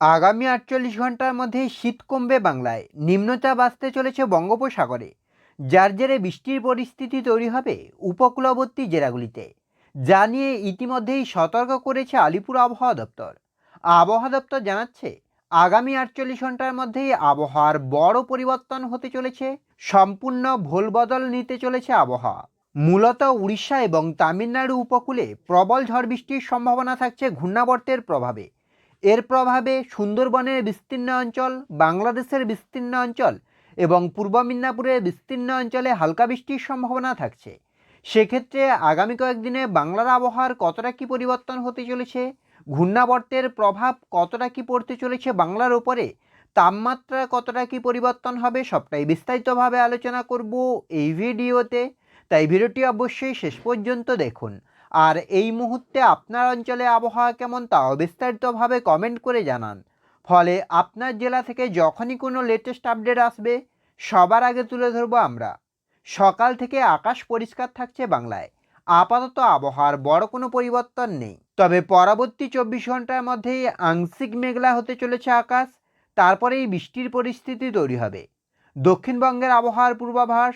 আগামী আটচল্লিশ ঘণ্টার মধ্যে শীত কমবে বাংলায়। নিম্নচাপ আসতে চলেছে বঙ্গোপসাগরে। যার জেরে বৃষ্টির পরিস্থিতি তৈরি হবে উপকূলবর্তী জেলাগুলিতে। যা নিয়ে ইতিমধ্যেই সতর্ক করেছে আলিপুর আবহাওয়া দপ্তর। আবহাওয়া দপ্তর জানাচ্ছে, আগামী আটচল্লিশ ঘণ্টার মধ্যেই আবহাওয়ার বড় পরিবর্তন হতে চলেছে, সম্পূর্ণ ভোলবদল নিতে চলেছে আবহাওয়া। মূলত উড়িষ্যা এবং তামিলনাড়ু উপকূলে প্রবল ঝড় বৃষ্টির সম্ভাবনা থাকছে ঘূর্ণাবর্তের প্রভাবে। এর প্রভাবে সুন্দরবনের বিস্তীর্ণ অঞ্চল, বাংলাদেশের বিস্তীর্ণ অঞ্চল এবং পূর্ব মিদনাপুরের বিস্তীর্ণ অঞ্চলে হালকা বৃষ্টির সম্ভাবনা থাকছে। সেক্ষেত্রে আগামী কয়েকদিনে বাংলার আবহাওয়ার কতটা কী পরিবর্তন হতে চলেছে, ঘূর্ণাবর্তের প্রভাব কতটা কী পড়তে চলেছে বাংলার ওপরে তাপমাত্রা কতটা কী পরিবর্তন হবে সবটাই বিস্তারিতভাবে আলোচনা করব এই ভিডিওতে। তাই ভিডিওটি অবশ্যই শেষ পর্যন্ত দেখুন। আর এই মুহূর্তে আপনার অঞ্চলে আবহাওয়া কেমন তাও বিস্তারিতভাবে কমেন্ট করে জানান। ফলে আপনার জেলা থেকে যখনই কোনো লেটেস্ট আপডেট আসবে, সবার আগে তুলে ধরবো আমরা। সকাল থেকে আকাশ পরিষ্কার থাকছে বাংলায়। আপাতত আবহাওয়ার বড় কোনো পরিবর্তন নেই। তবে পরবর্তী চব্বিশ ঘণ্টার মধ্যেই আংশিক মেঘলা হতে চলেছে আকাশ। তারপরেই বৃষ্টির পরিস্থিতি তৈরি হবে। দক্ষিণবঙ্গের আবহাওয়ার পূর্বাভাস,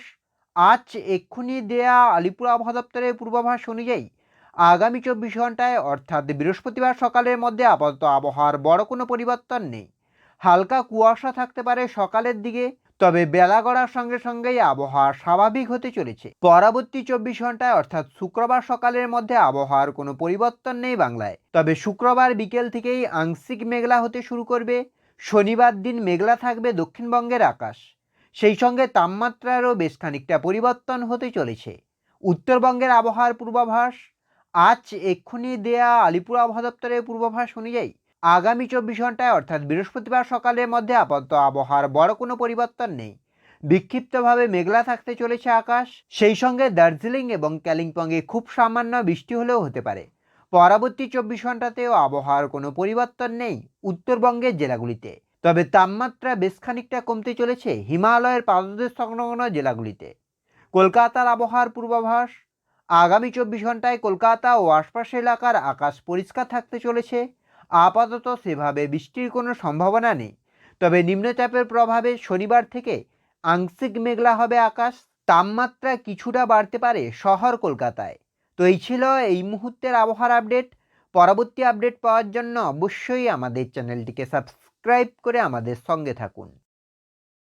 আজ এক্ষুনি দেয়া আলিপুর আবহাওয়া দপ্তরের পূর্বাভাস অনুযায়ী আগামী চব্বিশ ঘন্টায়, অর্থাৎ বৃহস্পতিবার সকালের মধ্যে আপাতত আবহাওয়ার বড় কোনো পরিবর্তন নেই। হালকা কুয়াশা থাকতে পারে সকালের দিকে, তবে বেলা গড়ার সঙ্গে সঙ্গেই আবহাওয়া স্বাভাবিক হতে চলেছে। পরবর্তী চব্বিশ ঘন্টায়, অর্থাৎ শুক্রবার সকালের মধ্যে আবহাওয়ার কোনো পরিবর্তন নেই বাংলায়। তবে শুক্রবার বিকেল থেকেই আংশিক মেঘলা হতে শুরু করবে। শনিবার দিন মেঘলা থাকবে দক্ষিণবঙ্গের আকাশ। সেই সঙ্গে তাপমাত্রারও বেশ খানিকটা পরিবর্তন হতে চলেছে। উত্তরবঙ্গের আবহাওয়ার পূর্বাভাস আজ এক্ষুনি দেয়া আলিপুর আবহাওয়া দপ্তরের পূর্বাভাস অনুযায়ী আগামী চব্বিশ ঘন্টায় অর্থাৎ বৃহস্পতিবার সকালের মধ্যে আপাতত আবহাওয়ার বড় কোনো পরিবর্তন নেই। বিক্ষিপ্তভাবে মেঘলা থাকতে চলেছে আকাশ। সেই সঙ্গে দার্জিলিং এবং কালিম্পংয়ে খুব সামান্য বৃষ্টি হলেও হতে পারে। পরবর্তী চব্বিশ ঘন্টাতেও আবহাওয়ার কোনো পরিবর্তন নেই উত্তরবঙ্গের জেলাগুলিতে। তবে তাপমাত্রা বেশ খানিকটা কমতে চলেছে হিমালয়ের পাদদেশ সংলগ্ন জেলাগুলিতে। কলকাতার আবহাওয়ার পূর্বাভাস আগামী চব্বিশ ঘন্টায় কলকাতা ও আশপাশ এলাকার আকাশ পরিষ্কার থাকতে চলেছে। আপাতত সেভাবে বৃষ্টির কোনো সম্ভাবনা নেই। তবে নিম্নচাপের প্রভাবে শনিবার থেকে আংশিক মেঘলা হবে আকাশ। তাপমাত্রা কিছুটা বাড়তে পারে শহর কলকাতায়। তো এই ছিল এই মুহূর্তের আবহাওয়ার আপডেট। পরবর্তী আপডেট পাওয়ার জন্য অবশ্যই আমাদের চ্যানেলটিকে সাবস্ক্রাইব করে আমাদের সঙ্গে থাকুন।